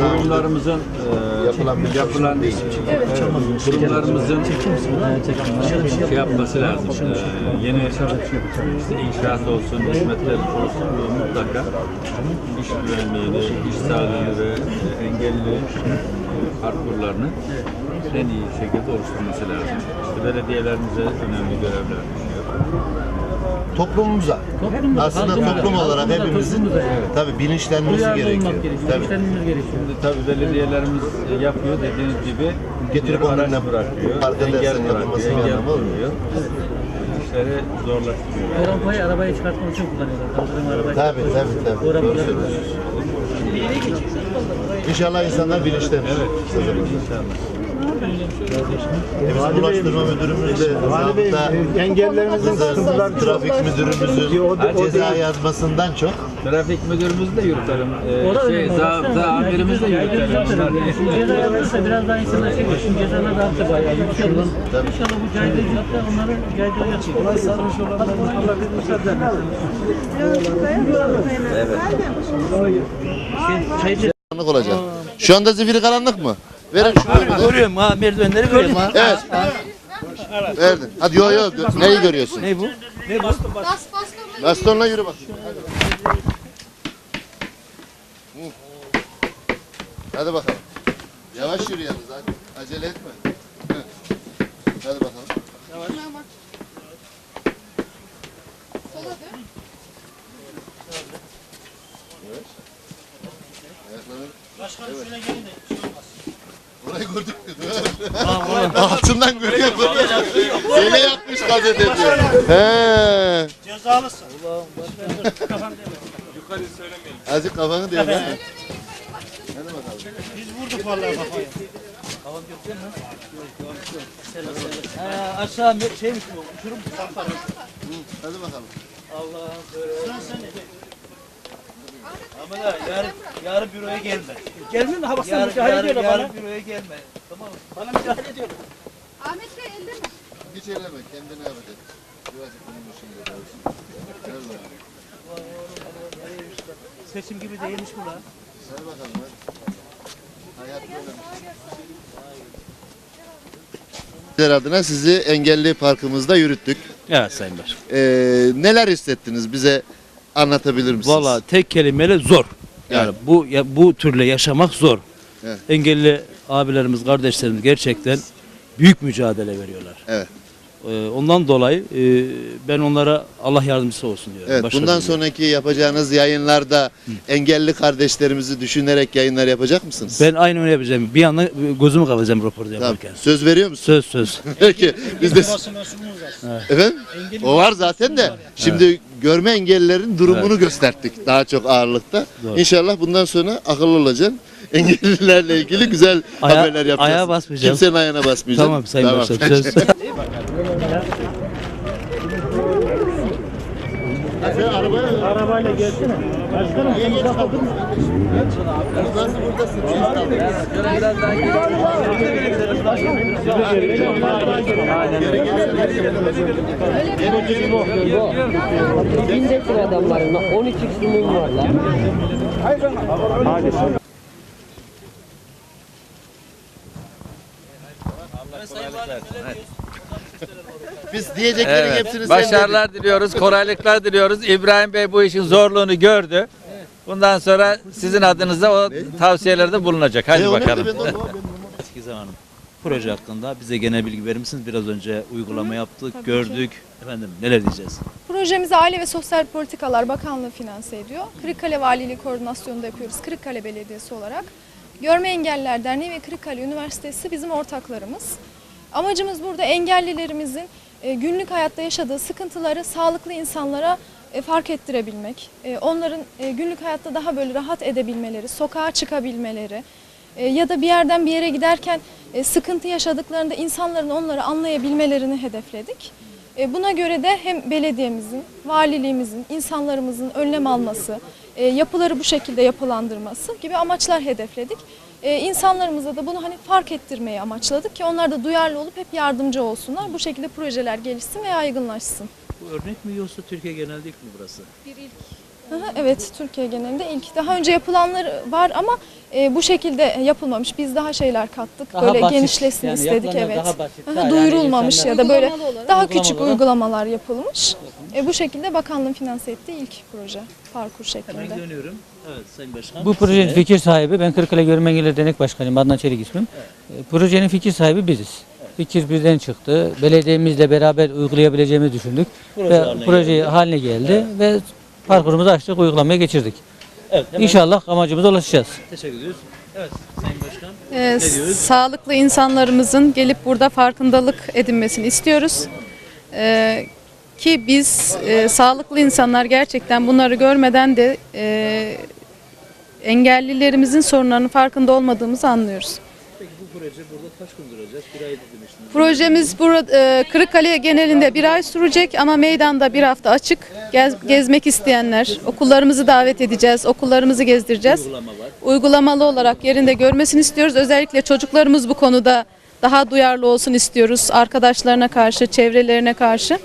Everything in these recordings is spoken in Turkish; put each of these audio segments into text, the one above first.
kurumlarımızın e, Yapılan değil. evet, kurumlarımızın şey yapması lazım. E, yeni işte inşaat olsun, hizmetler olsun e, mutlaka iş güvenliğini, iş sağlığını ve e, engelli e, parkurlarını en iyi şekilde oluşturması lazım. İşte belediyelerimize önemli görevler düşüyor. Toplumumuza. Aslında toplum olarak hepimizin tabii bilinçlenmesi gerekiyor. Tabii. Şimdi tabii belediyelerimiz yapıyor dediğiniz gibi Getirip onunla bırakıyor, park edersen yapılması bir anlamı olmuyor. koyuyor. İşleri zorlaştırıyor. O rampayı arabaya çıkartmak için kullanıyorlar. Kaldırım arabaya Tabii tabii tabii. O. İnşallah insanlar bilinçlenir. Bizim ulaştırma müdürümüz de Vali Bey, e, engellerimizin sıkıntıları trafik müdürümüzün O- o ceza değil. yazmasından çok Trafik müdürümüzü de yürütelim. Ee, O da şey, önemli. zabıta amirimizi de yürütelim. Şimdi ceza yazılırsa biraz daha insanlar şey Şimdi cezalar da arttı bayağı. Yükseldi. İnşallah bu caydırıcılıkta onları caydıracak. Olay sarmış olanlar Allah bir müsaade Şey, karanlık olacak. Şu anda zifiri karanlık mı? Verin şunu. Görüyorum ha merdivenleri görüyorum ha. Evet. Verdin. Hadi yo yo. Neyi görüyorsun? Ne bu? Bastonla yürü bak. Hı. Hadi bakalım. Yavaş yürü yalnız. Hadi. Acele etme. Hadi bakalım. Ayakları- Evet. Orayı gördük mü? Altından görüyor. Seni yapmış gazete diyor. He. Cezalısın. Azıcık kafanı diyor. Hadi bakalım. Biz vurduk vallahi kafayı. Ha, aşağı me- şeymiş bu. Uçurum. Hadi bakalım. Allah'ım böyle. Ahmet abi yarın, yarın büroya gelme. Gelmiyor mu? Ha baksana Yarın, müdahale yarın, ediyorlar bana. yarın büroya gelme. Tamam mı? Bana müdahale ediyorlar. Ahmet Bey elde mi? Hiç eyleme. Kendine yap hadi. Birazcık bunun dışında kalsın. Gel bakalım. Seçim gibi değilmiş bu lan. Gel bakalım hadi. Hayat böyle. Sizler adına sizi engelli parkımızda yürüttük. Evet Sayın Başkan. Ee, neler hissettiniz? Bize anlatabilir misiniz? Valla tek kelimeyle zor. Yani Evet. bu ya, bu türle yaşamak zor. Evet. Engelli abilerimiz, kardeşlerimiz gerçekten büyük mücadele veriyorlar. Evet. Ee, ondan dolayı e, ben onlara Allah yardımcısı olsun diyorum. Evet, bundan sonraki yapacağınız yayınlarda engelli kardeşlerimizi düşünerek yayınlar yapacak mısınız? Ben aynı öyle yapacağım. Bir yandan gözümü kapatacağım röportaj Tamam. yaparken. Söz veriyor musun? Söz söz. Peki. Biz de Efendim? O var zaten de. Şimdi görme engellilerin durumunu gösterdik daha çok ağırlıkta. Doğru. İnşallah bundan sonra akıllı olacaksın. Engellilerle ilgili güzel Aya- haberler yapacağız. ayağa basmayacağım. Kimsenin ayağına basmayacaksın. tamam Sayın Başkan söz. Arabayla gelsene. Başkanım sen uzak otur mu? Nasıl buradasın? Binde sıra adamların 12 kısmım var lan. Biz diyeceklerin Evet. hepsini sen. Başarılar diliyoruz, kolaylıklar diliyoruz. İbrahim Bey bu işin zorluğunu gördü. Bundan sonra sizin adınıza o tavsiyelerde bulunacak. Hadi E, bakalım. Eski zamanım. Proje hakkında bize genel bilgi verir misiniz? Biraz önce uygulama yaptık, gördük. Efendim neler diyeceğiz? Projemizi Aile ve Sosyal Politikalar Bakanlığı finanse ediyor. Kırıkkale Valiliği koordinasyonunda yapıyoruz Kırıkkale Belediyesi olarak. Görme Engelliler Derneği ve Kırıkkale Üniversitesi bizim ortaklarımız. Amacımız burada engellilerimizin e, günlük hayatta yaşadığı sıkıntıları sağlıklı insanlara e, fark ettirebilmek. E, Onların günlük hayatta daha böyle rahat edebilmeleri, sokağa çıkabilmeleri ya da bir yerden bir yere giderken sıkıntı yaşadıklarında insanların onları anlayabilmelerini hedefledik. E, Buna göre de hem belediyemizin, valiliğimizin, insanlarımızın önlem alması, e, yapıları bu şekilde yapılandırması gibi amaçlar hedefledik. E, İnsanlarımıza da bunu hani fark ettirmeyi amaçladık ki onlar da duyarlı olup hep yardımcı olsunlar. Bu şekilde projeler gelişsin ve yaygınlaşsın. Bu örnek mi yoksa Türkiye genelde ilk mi burası? Aha, Evet, Türkiye genelinde ilk. Daha önce yapılanlar var ama e, bu şekilde yapılmamış. Biz daha şeyler kattık. Daha böyle basit, genişlesin yani istedik evet. daha basit, Aha, daha yani duyurulmamış insanlar- ya da böyle daha Uygulamalı küçük olarak- uygulamalar yapılmış. E, bu şekilde bakanlığın finanse ettiği ilk proje parkur Hemen şeklinde. dönüyorum. Evet Sayın Başkan. Bu projenin Size- fikir sahibi, ben Kırıkkale Görme Engelliler Dernek Başkanıyım, Adnan Çelik ismim. E, Projenin fikir sahibi biziz. Fikir bizden çıktı. Belediyemizle beraber uygulayabileceğimizi düşündük. Proje ve haline proje geldi. haline geldi ve parkurumuzu açtık, uygulamaya geçirdik. Evet, hemen İnşallah amacımıza ulaşacağız. teşekkür ediyoruz. Evet Sayın Başkan. Ee, Ne diyoruz? sağlıklı insanlarımızın gelip burada farkındalık edinmesini istiyoruz. Ee, ki biz e, sağlıklı insanlar gerçekten bunları görmeden de e, engellilerimizin sorunlarının farkında olmadığımızı anlıyoruz. Peki bu proje burada kaç gün duracak? Bir ay demiştiniz. Projemiz burada e, Kırıkkale genelinde bir ay sürecek ama meydanda bir hafta açık. Gez- gezmek isteyenler, okullarımızı davet edeceğiz, okullarımızı gezdireceğiz. Uygulama var. uygulamalı olarak yerinde görmesini istiyoruz. Özellikle çocuklarımız bu konuda daha duyarlı olsun istiyoruz. Arkadaşlarına karşı, çevrelerine karşı.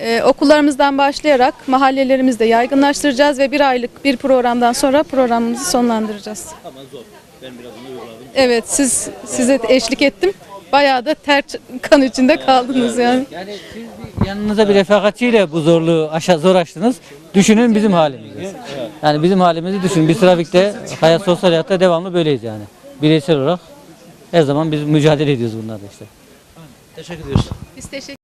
Ee, okullarımızdan başlayarak mahallelerimizde yaygınlaştıracağız ve bir aylık bir programdan sonra programımızı sonlandıracağız. Ama zor. Ben biraz onu uyguladım. Evet siz size eşlik ettim. Bayağı da ter kan içinde kaldınız yani. Yani siz bir yanınıza bir refakatçiyle bu zorluğu aşağı zor açtınız. Düşünün bizim halimizi. Yani bizim halimizi düşünün. Biz trafikte, hayat sosyal hayatta devamlı böyleyiz yani. Bireysel olarak her zaman biz mücadele ediyoruz bunlarla işte. Teşekkür ediyoruz. Biz teşekkür